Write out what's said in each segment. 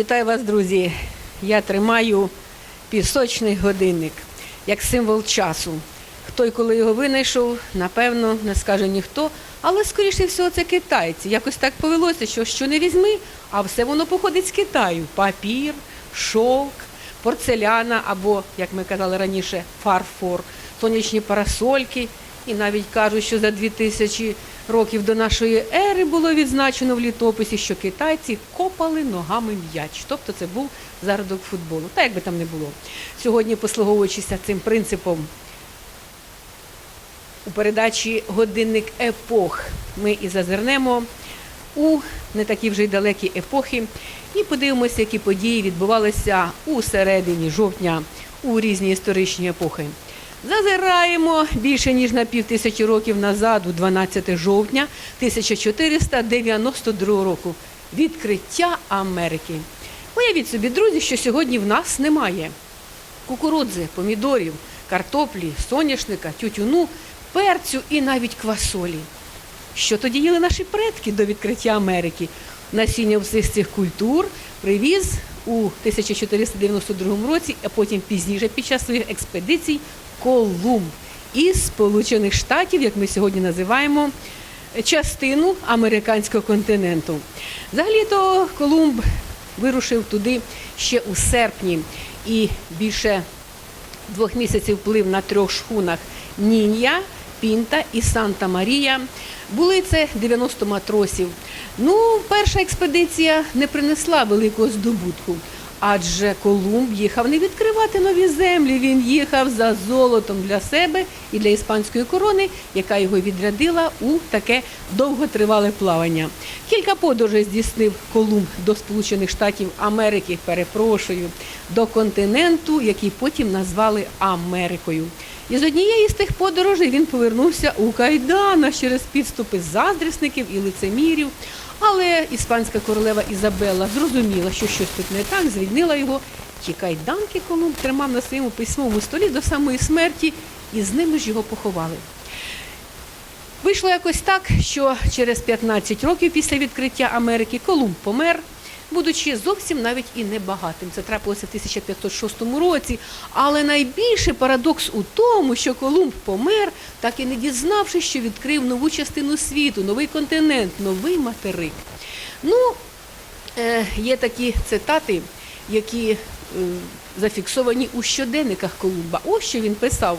Вітаю вас, друзі! Я тримаю пісочний годинник як символ часу. Хто і коли його винайшов, напевно, не скаже ніхто. Але, скоріше всього, це китайці. Якось так повелося, що що не візьми, а все воно походить з Китаю. Папір, шовк, порцеляна або, як ми казали раніше, фарфор, сонячні парасольки. І навіть кажуть, що за 2000 років до нашої ери було відзначено в літописі, що китайці копали ногами м'яч. Тобто це був зародок футболу. Та як би там не було. Сьогодні, послуговуючися цим принципом, у передачі Годинник епох ми і зазирнемо у не такі вже й далекі епохи і подивимося, які події відбувалися у середині жовтня у різні історичні епохи. Зазираємо більше ніж на пів тисячі років назад, у 12 жовтня 1492 року. Відкриття Америки. Уявіть собі, друзі, що сьогодні в нас немає кукурудзи, помідорів, картоплі, соняшника, тютюну, перцю і навіть квасолі. Що тоді їли наші предки до відкриття Америки? Насіння всіх цих культур привіз у 1492 році, а потім пізніше під час своїх експедицій Колумб із Сполучених Штатів, як ми сьогодні називаємо, частину американського континенту. Взагалі-то Колумб вирушив туди ще у серпні і більше двох місяців плив на трьох шхунах Нінья, Пінта і Санта Марія. Були це 90 матросів. Ну, перша експедиція не принесла великого здобутку. Адже Колумб їхав не відкривати нові землі, він їхав за золотом для себе і для іспанської корони, яка його відрядила у таке довготривале плавання. Кілька подорожей здійснив Колумб до Сполучених Штатів Америки, перепрошую, до континенту, який потім назвали Америкою. І з однієї з тих подорожей він повернувся у кайданах через підступи заздрісників і лицемірів. Але іспанська королева Ізабелла зрозуміла, що щось тут не так, звільнила його. Ті кайданки Колумб тримав на своєму письмовому столі до самої смерті, і з ними ж його поховали. Вийшло якось так, що через 15 років після відкриття Америки Колумб помер, будучи зовсім навіть і небагатим. Це трапилося в 1506 році. Але найбільший парадокс у тому, що Колумб помер, так і не дізнавшись, що відкрив нову частину світу, новий континент, новий материк. Ну, е, є такі цитати, які е, зафіксовані у щоденниках Колумба. Ось що він писав.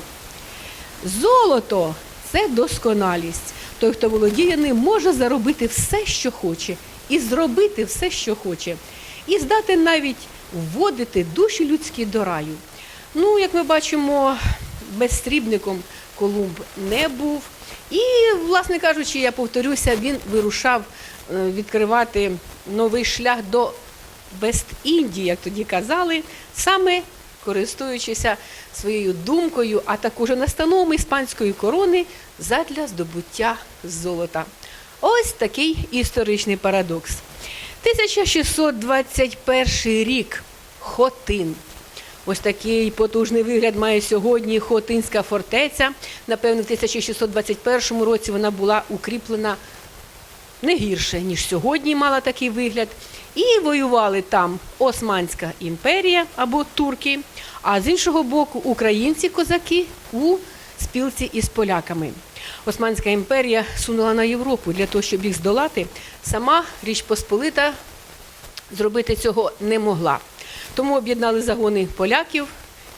Золото це досконалість. Той, хто володіє ним, може заробити все, що хоче, і зробити все, що хоче, і здати навіть вводити душі людські до раю. Ну, як ми бачимо, безстрібником Колумб не був. І, власне кажучи, я повторюся, він вирушав е, відкривати новий шлях до Вест-Індії, як тоді казали, саме користуючися своєю думкою, а також настановами іспанської корони задля здобуття золота. Ось такий історичний парадокс. 1621 рік Хотин. Ось такий потужний вигляд має сьогодні Хотинська фортеця. Напевно, в 1621 році вона була укріплена не гірше, ніж сьогодні мала такий вигляд. І воювали там Османська імперія або турки, а з іншого боку українці-козаки у спілці із поляками. Османська імперія сунула на Європу для того, щоб їх здолати. Сама Річ Посполита зробити цього не могла. Тому об'єднали загони поляків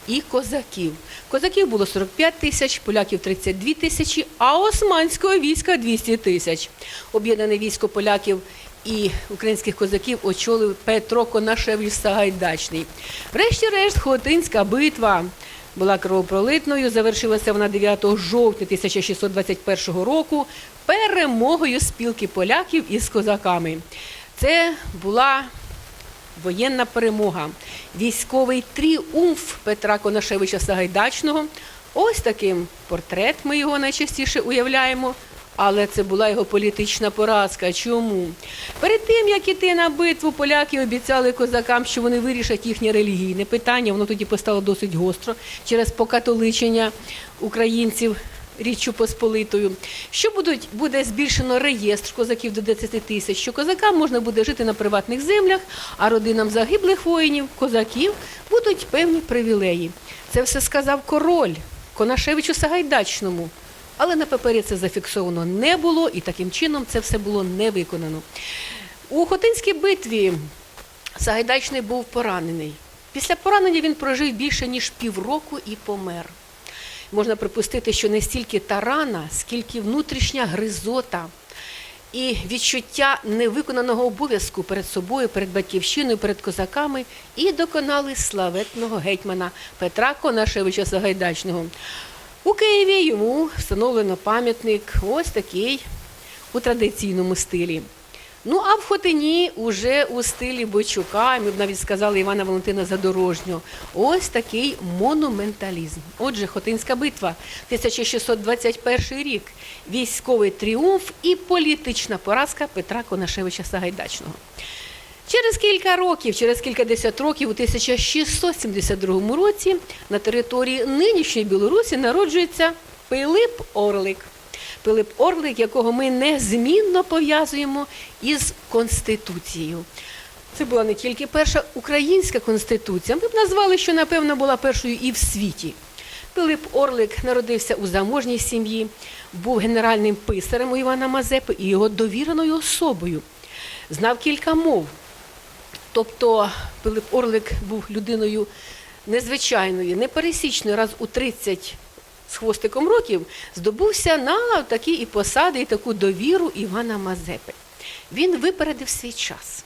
і козаків. Козаків було 45 тисяч, поляків 32 тисячі, а османського війська 200 тисяч. Об'єднане військо поляків і українських козаків очолив Петро Конашевич Сагайдачний. Врешті-решт, Хотинська битва була кровопролитною. Завершилася вона 9 жовтня 1621 року перемогою спілки поляків із козаками. Це була воєнна перемога, військовий тріумф Петра Конашевича Сагайдачного. Ось таким портрет ми його найчастіше уявляємо. Але це була його політична поразка. Чому? Перед тим, як іти на битву, поляки обіцяли козакам, що вони вирішать їхнє релігійне питання. Воно тоді постало досить гостро через покатоличення українців Річчю Посполитою, що будуть, буде збільшено реєстр козаків до 10 тисяч, що козакам можна буде жити на приватних землях, а родинам загиблих воїнів, козаків, будуть певні привілеї. Це все сказав король Конашевичу Сагайдачному. Але на папері це зафіксовано не було, і таким чином це все було не виконано. У Хотинській битві Сагайдачний був поранений. Після поранення він прожив більше ніж півроку і помер. Можна припустити, що не стільки та рана, скільки внутрішня гризота і відчуття невиконаного обов'язку перед собою, перед батьківщиною, перед козаками і доконали славетного гетьмана Петра Конашевича Сагайдачного. У Києві йому встановлено пам'ятник ось такий у традиційному стилі. Ну а в Хотині уже у стилі Бойчука, ми б навіть сказали Івана Валентина Задорожнього, ось такий монументалізм. Отже, Хотинська битва, 1621 рік, військовий тріумф і політична поразка Петра Конашевича Сагайдачного. Через кілька років, через кількадесят років, у 1672 році на території нинішньої Білорусі народжується Пилип Орлик. Пилип Орлик, якого ми незмінно пов'язуємо із Конституцією. Це була не тільки перша українська конституція, ми б назвали, що напевно була першою і в світі. Пилип Орлик народився у заможній сім'ї, був генеральним писарем у Івана Мазепи і його довіреною особою. Знав кілька мов. Тобто Пилип Орлик був людиною незвичайною, непересічною, раз у 30 з хвостиком років здобувся на такі і посади, і таку довіру Івана Мазепи. Він випередив свій час.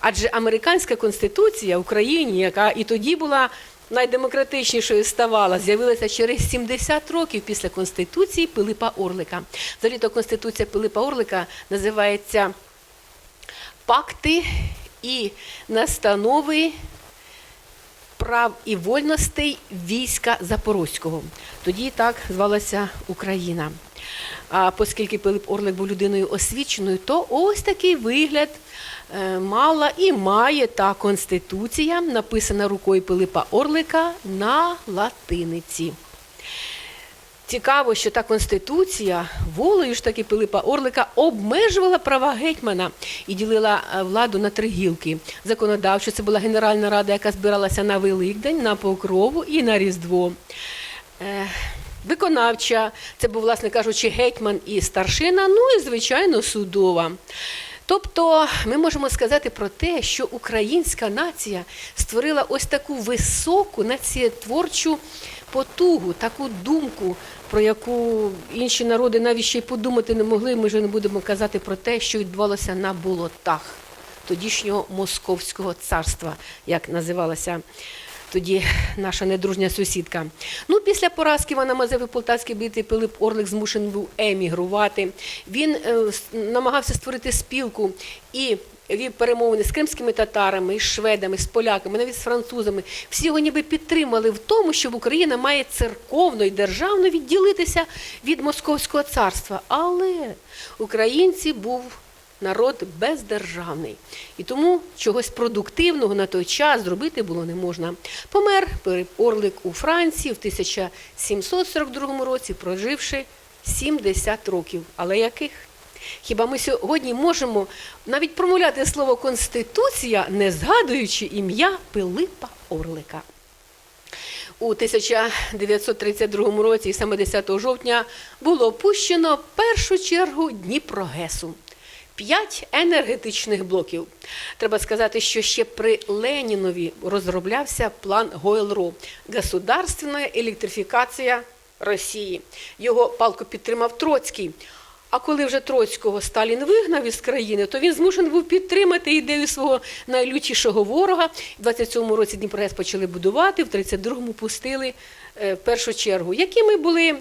Адже американська конституція в Україні, яка і тоді була найдемократичнішою ставала, з'явилася через 70 років після конституції Пилипа Орлика. Взагалі то конституція Пилипа Орлика називається Пакти і настанови прав і вольностей війська Запорозького. Тоді так звалася Україна. А оскільки Пилип Орлик був людиною освіченою, то ось такий вигляд е, мала і має та конституція, написана рукою Пилипа Орлика на латиниці. Цікаво, що та конституція волею ж таки Пилипа Орлика обмежувала права гетьмана і ділила е, владу на три гілки. Законодавчо це була Генеральна рада, яка збиралася на Великдень, на Покрову і на Різдво. Е, Виконавча, це був, власне кажучи, гетьман і старшина, ну і, звичайно, судова. Тобто ми можемо сказати про те, що українська нація створила ось таку високу націєтворчу потугу, таку думку, про яку інші народи навіть ще й подумати не могли. Ми вже не будемо казати про те, що відбувалося на болотах тодішнього московського царства, як називалася тоді наша недружня сусідка. Ну, після поразки Івана Мазепи в Полтавській битві Пилип Орлик змушений був емігрувати. Він е, намагався створити спілку і вів перемовини з кримськими татарами, з шведами, з поляками, навіть з французами. Всі його ніби підтримали в тому, що Україна має церковно і державно відділитися від Московського царства. Але українці був народ бездержавний. І тому чогось продуктивного на той час зробити було не можна. Помер Орлик у Франції в 1742 році, проживши 70 років. Але яких? Хіба ми сьогодні можемо навіть промовляти слово Конституція, не згадуючи ім'я Пилипа Орлика? У 1932 році, саме 10 жовтня, було опущено першу чергу Дніпрогесу. П'ять енергетичних блоків. Треба сказати, що ще при Ленінові розроблявся план Гойл-Ро – государственна електрифікація Росії. Його палко підтримав Троцький. А коли вже Троцького Сталін вигнав із країни, то він змушений був підтримати ідею свого найлютішого ворога. В 27-му році Дніпрогес почали будувати, в 32-му пустили е, першу чергу. Якими були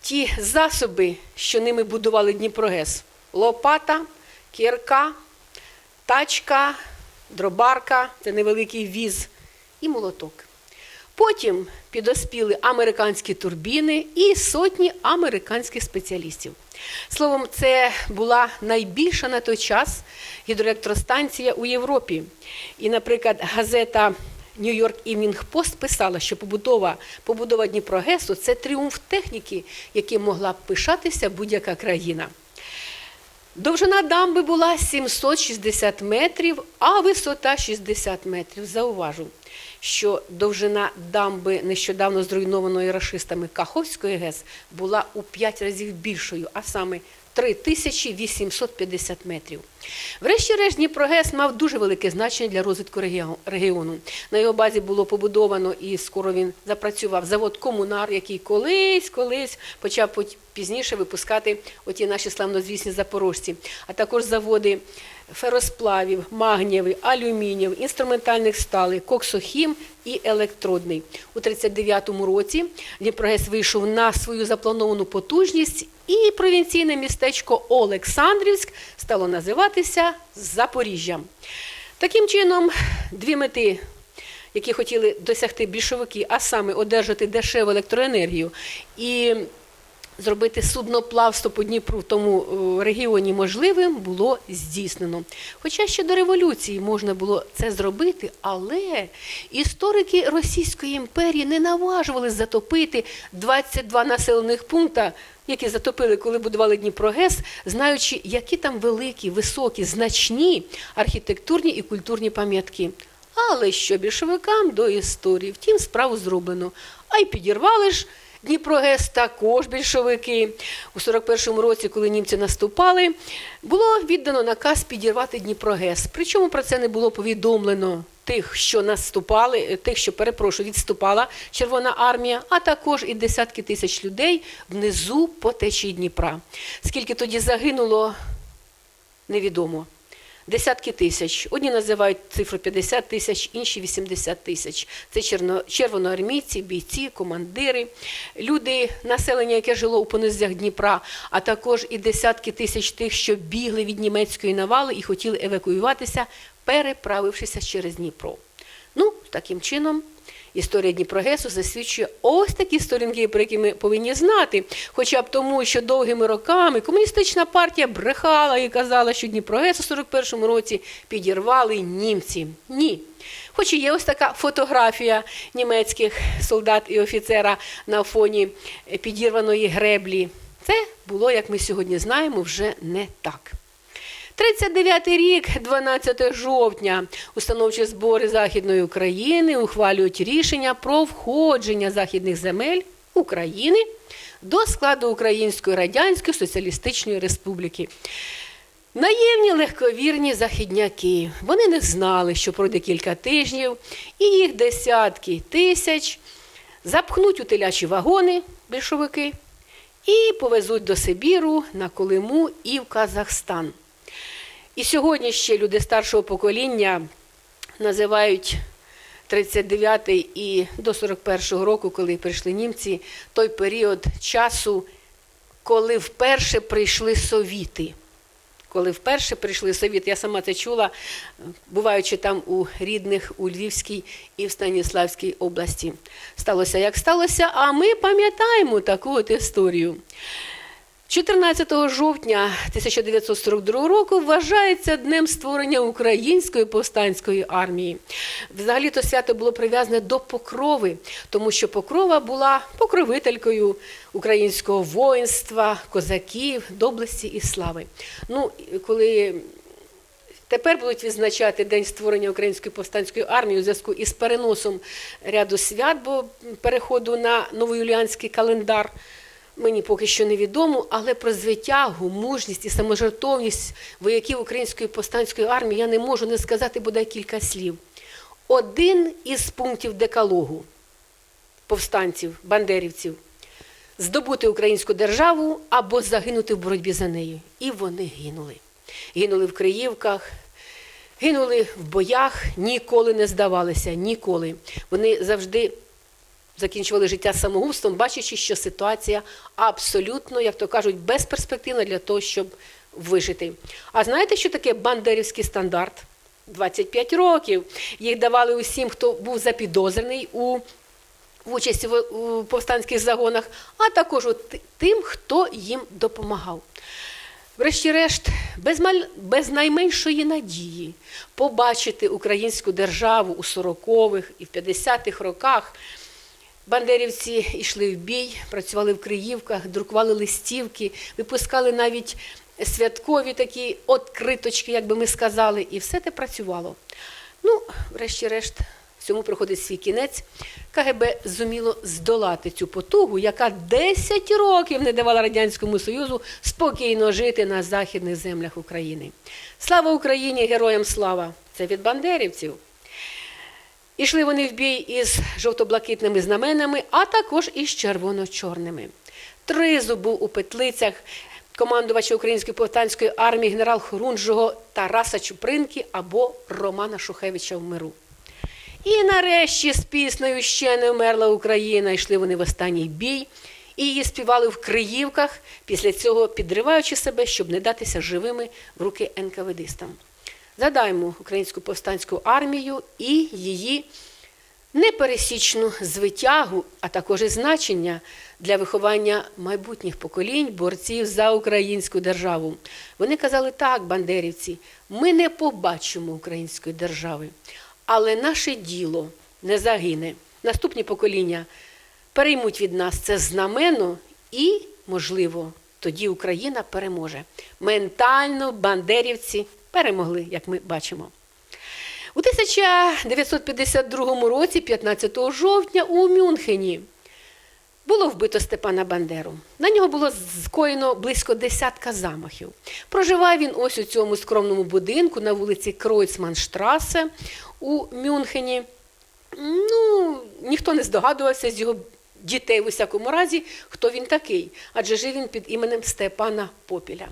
ті засоби, що ними будували Дніпрогес? Лопата, кірка, тачка, дробарка, це невеликий віз, і молоток. Потім підоспіли американські турбіни і сотні американських спеціалістів. Словом, це була найбільша на той час гідроелектростанція у Європі. І, наприклад, газета Нью-Йорк Evening Post писала, що побудова, побудова Дніпрогесу це тріумф техніки, яким могла б пишатися будь-яка країна. Довжина дамби була 760 метрів, а висота 60 метрів. Зауважу, що довжина дамби нещодавно зруйнованої рашистами Каховської ГЕС була у 5 разів більшою, а саме 3850 метрів. Врешті-решт Дніпрогес мав дуже велике значення для розвитку регіону. На його базі було побудовано і скоро він запрацював завод Комунар, який колись, колись почав пізніше випускати оті наші славнозвісні запорожці, а також заводи феросплавів, магнієвий, алюмінієвий, інструментальних сталей, коксохім і електродний. У 1939 році Дніпрогес вийшов на свою заплановану потужність, і провінційне містечко Олександрівськ стало називатися Запоріжжям. Таким чином, дві мети які хотіли досягти більшовики, а саме одержати дешеву електроенергію і зробити судноплавство по Дніпру в тому е, регіоні можливим, було здійснено. Хоча ще до революції можна було це зробити, але історики Російської імперії не наважували затопити 22 населених пункта. Які затопили, коли будували Дніпрогес, знаючи, які там великі, високі, значні архітектурні і культурні пам'ятки. Але що більшовикам до історії, втім, справу зроблено. А й підірвали ж Дніпрогес також більшовики. У 41-му році, коли німці наступали, було віддано наказ підірвати Дніпрогес. Причому про це не було повідомлено тих, що наступали, е, тих, що перепрошую, відступала Червона армія, а також і десятки тисяч людей внизу по течії Дніпра. Скільки тоді загинуло, невідомо. Десятки тисяч. Одні називають цифру 50 тисяч, інші 80 тисяч. Це червоноармійці, бійці, командири, люди, населення, яке жило у понизях Дніпра, а також і десятки тисяч тих, що бігли від німецької навали і хотіли евакуюватися, переправившися через Дніпро. Ну, таким чином, історія Дніпрогесу засвідчує ось такі сторінки, про які ми повинні знати. Хоча б тому, що довгими роками комуністична партія брехала і казала, що Дніпрогес у 41-му році підірвали німці. Ні. Хоч і є ось така фотографія німецьких солдат і офіцера на фоні підірваної греблі. Це було, як ми сьогодні знаємо, вже не так. 39-й рік, 12 жовтня, установчі збори Західної України ухвалюють рішення про входження західних земель України до складу Української Радянської Соціалістичної Республіки. Наївні легковірні західняки. Вони не знали, що пройде кілька тижнів, і їх десятки тисяч запхнуть у телячі вагони більшовики і повезуть до Сибіру, на Колиму і в Казахстан. І сьогодні ще люди старшого покоління називають 39-й і до 41-го року, коли прийшли німці, той період часу, коли вперше прийшли совіти. Коли вперше прийшли совіти, я сама це чула, буваючи там у рідних, у Львівській і в Станіславській області. Сталося як сталося, а ми пам'ятаємо таку от історію. 14 жовтня 1942 року вважається днем створення Української повстанської армії. Взагалі то свято було прив'язане до покрови, тому що покрова була покровителькою українського воїнства, козаків, доблесті і слави. Ну, коли Тепер будуть відзначати День створення Української повстанської армії у зв'язку із переносом ряду свят, бо переходу на новоюліанський календар. Мені поки що невідомо, але про звитягу, мужність і саможертовність вояків Української повстанської армії я не можу не сказати бодай кілька слів. Один із пунктів декалогу повстанців, бандерівців здобути українську державу або загинути в боротьбі за нею. І вони гинули. Гинули в Криївках, гинули в боях, ніколи не здавалися, ніколи. Вони завжди закінчували життя самогубством, бачачи, що ситуація абсолютно, як то кажуть, безперспективна для того, щоб вижити. А знаєте, що таке бандерівський стандарт? 25 років. Їх давали усім, хто був запідозрений у в участі в повстанських загонах, а також тим, хто їм допомагав. Врешті-решт, без, маль... без найменшої надії побачити українську державу у 40-х і в 50-х роках. Бандерівці йшли в бій, працювали в Криївках, друкували листівки, випускали навіть святкові такі откриточки, як би ми сказали, і все те працювало. Ну, врешті-решт, всьому приходить свій кінець. КГБ зуміло здолати цю потугу, яка 10 років не давала Радянському Союзу спокійно жити на західних землях України. Слава Україні! Героям слава! Це від бандерівців. Ішли вони в бій із жовто-блакитними знаменами, а також із червоно-чорними. Тризуб був у петлицях командувача Української повстанської армії генерал Хорунжого Тараса Чупринки або Романа Шухевича в миру. І нарешті з піснею ще не вмерла Україна. Йшли вони в останній бій і її співали в Криївках, після цього підриваючи себе, щоб не датися живими в руки НКВДистам. Згадаймо українську повстанську армію і її непересічну звитягу, а також і значення для виховання майбутніх поколінь борців за українську державу. Вони казали так, бандерівці, ми не побачимо української держави, але наше діло не загине. Наступні покоління переймуть від нас це знамено і, можливо, тоді Україна переможе. Ментально бандерівці перемогли, як ми бачимо. У 1952 році, 15 жовтня, у Мюнхені було вбито Степана Бандеру. На нього було скоєно близько десятка замахів. Проживав він ось у цьому скромному будинку на вулиці Кройцманштрасе у Мюнхені. Ну, ніхто не здогадувався з його дітей в усякому разі, хто він такий, адже жив він під іменем Степана Попіля.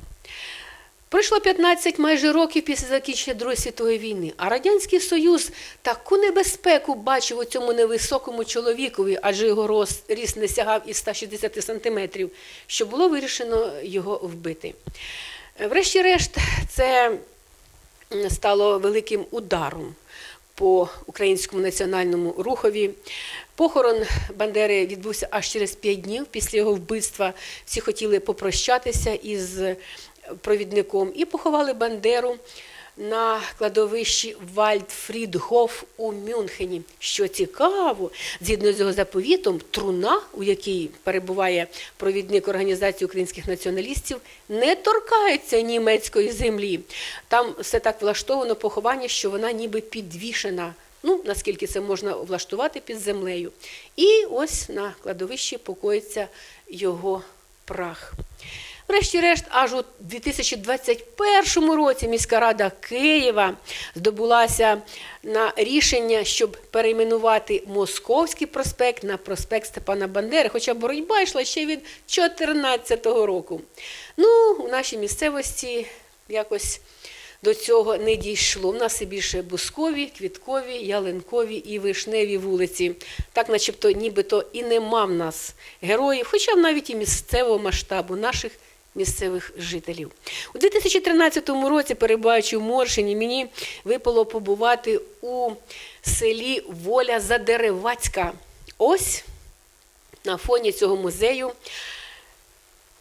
Пройшло 15 майже років після закінчення Другої світової війни, а Радянський Союз таку небезпеку бачив у цьому невисокому чоловікові, адже його рост, ріст не сягав і 160 сантиметрів, що було вирішено його вбити. Врешті-решт, це стало великим ударом по українському національному рухові. Похорон Бандери відбувся аж через п'ять днів після його вбивства. Всі хотіли попрощатися із провідником і поховали Бандеру на кладовищі Вальдфрідгоф у Мюнхені. Що цікаво, згідно з його заповітом, труна, у якій перебуває провідник організації українських націоналістів, не торкається німецької землі. Там все так влаштовано поховання, що вона ніби підвішена. Ну, наскільки це можна влаштувати під землею. І ось на кладовищі покоїться його прах. Врешті-решт, аж у 2021 році міська рада Києва здобулася на рішення, щоб перейменувати Московський проспект на проспект Степана Бандери, хоча боротьба йшла ще від 2014 року. Ну, у нашій місцевості якось до цього не дійшло. У нас і більше бускові, квіткові, ялинкові і вишневі вулиці. Так, начебто, нібито і нема в нас героїв, хоча навіть і місцевого масштабу наших місцевих жителів. У 2013 році, перебуваючи в Моршині, мені випало побувати у селі Воля Задеревацька. Ось на фоні цього музею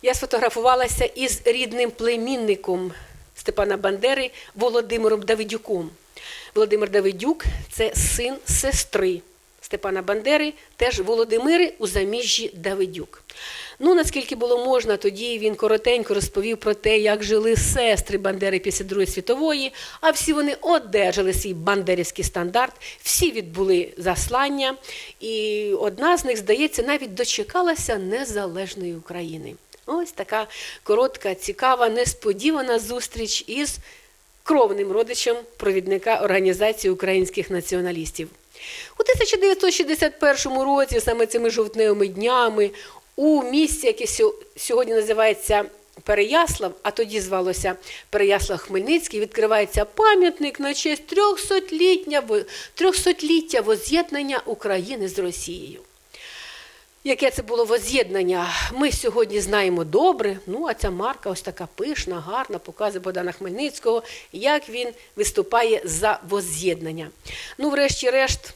я сфотографувалася із рідним племінником Степана Бандери Володимиром Давидюком. Володимир Давидюк це син сестри Степана Бандери, теж Володимири у заміжжі Давидюк. Ну, наскільки було можна, тоді він коротенько розповів про те, як жили сестри Бандери після Другої світової, а всі вони одержали свій бандерівський стандарт, всі відбули заслання, і одна з них, здається, навіть дочекалася незалежної України. Ось така коротка, цікава, несподівана зустріч із кровним родичем провідника Організації українських націоналістів. У 1961 році, саме цими жовтневими днями, у місті, яке сьогодні називається Переяслав, а тоді звалося Переяслав Хмельницький, відкривається пам'ятник на честь 300-ліття 300 воз'єднання України з Росією. Яке це було воз'єднання, ми сьогодні знаємо добре. Ну, а ця марка ось така пишна, гарна, показує Богдана Хмельницького, як він виступає за воз'єднання. Ну, врешті-решт,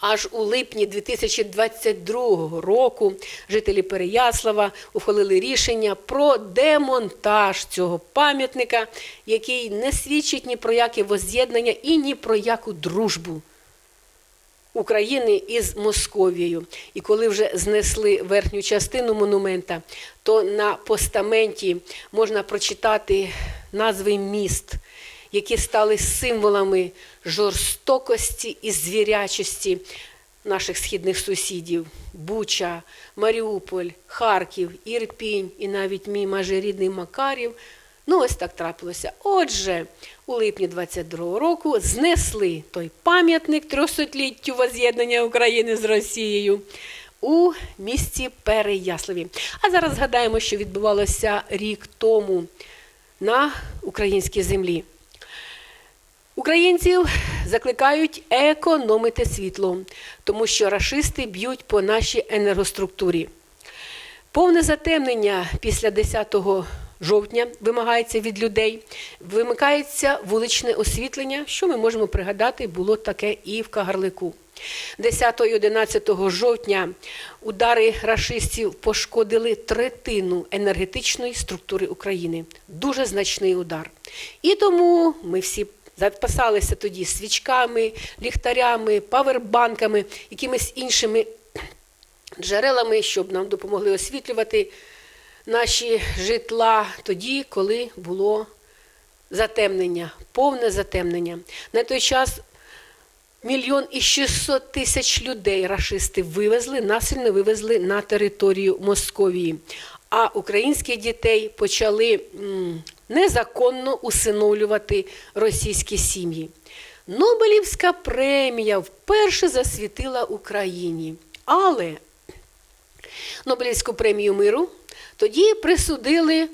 Аж у липні 2022 року жителі Переяслава ухвалили рішення про демонтаж цього пам'ятника, який не свідчить ні про яке воз'єднання і ні про яку дружбу. України із Московією. І коли вже знесли верхню частину монумента, то на постаменті можна прочитати назви міст, які стали символами жорстокості і звірячості наших східних сусідів: Буча, Маріуполь, Харків, Ірпінь і навіть мій майже рідний Макарів. Ну, ось так трапилося. Отже, у липні 22-го року знесли той пам'ятник трьохсотліттю воз'єднання України з Росією у місті Переяславі. А зараз згадаємо, що відбувалося рік тому на українській землі. Українців закликають економити світло, тому що рашисти б'ють по нашій енергоструктурі. Повне затемнення після 10 жовтня вимагається від людей, вимикається вуличне освітлення, що ми можемо пригадати, було таке і в Кагарлику. 10 і 11 жовтня удари рашистів пошкодили третину енергетичної структури України. Дуже значний удар. І тому ми всі запасалися тоді свічками, ліхтарями, павербанками, якимись іншими джерелами, щоб нам допомогли освітлювати наші житла тоді, коли було затемнення, повне затемнення. На той час мільйон і 600 тисяч людей рашисти вивезли, насильно вивезли на територію Московії. А українських дітей почали незаконно усиновлювати російські сім'ї. Нобелівська премія вперше засвітила Україні. Але Нобелівську премію миру тоді присудили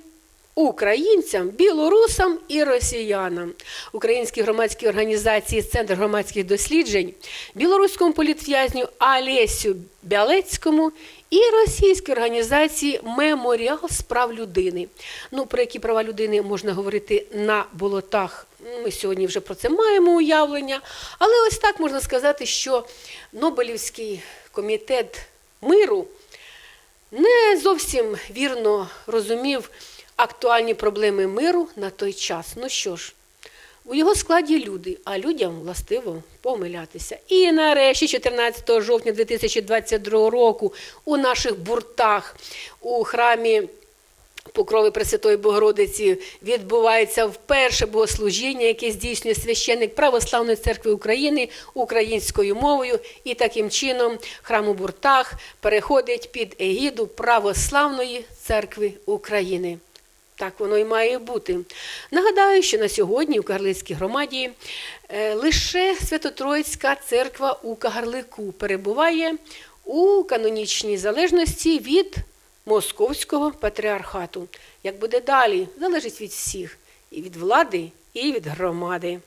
українцям, білорусам і росіянам. Українські громадські організації Центр громадських досліджень, білоруському політв'язню Олесю Бялецькому і російській організації Меморіал з прав людини. Ну, про які права людини можна говорити на болотах. Ми сьогодні вже про це маємо уявлення. Але ось так можна сказати, що Нобелівський комітет миру не зовсім вірно розумів актуальні проблеми миру на той час. Ну що ж, у його складі люди, а людям властиво помилятися. І нарешті, 14 жовтня 2022 року, у наших буртах у храмі. Покрови Пресвятої Богородиці відбувається вперше богослужіння, яке здійснює священник Православної церкви України українською мовою, і таким чином храм у Буртах переходить під егіду Православної церкви України. Так воно і має бути. Нагадаю, що на сьогодні у Кагарлицькій громаді е, лише Свято-Троїцька церква у Кагарлику перебуває у канонічній залежності від Московського патріархату. Як буде далі, залежить від всіх, і від влади, і від громади.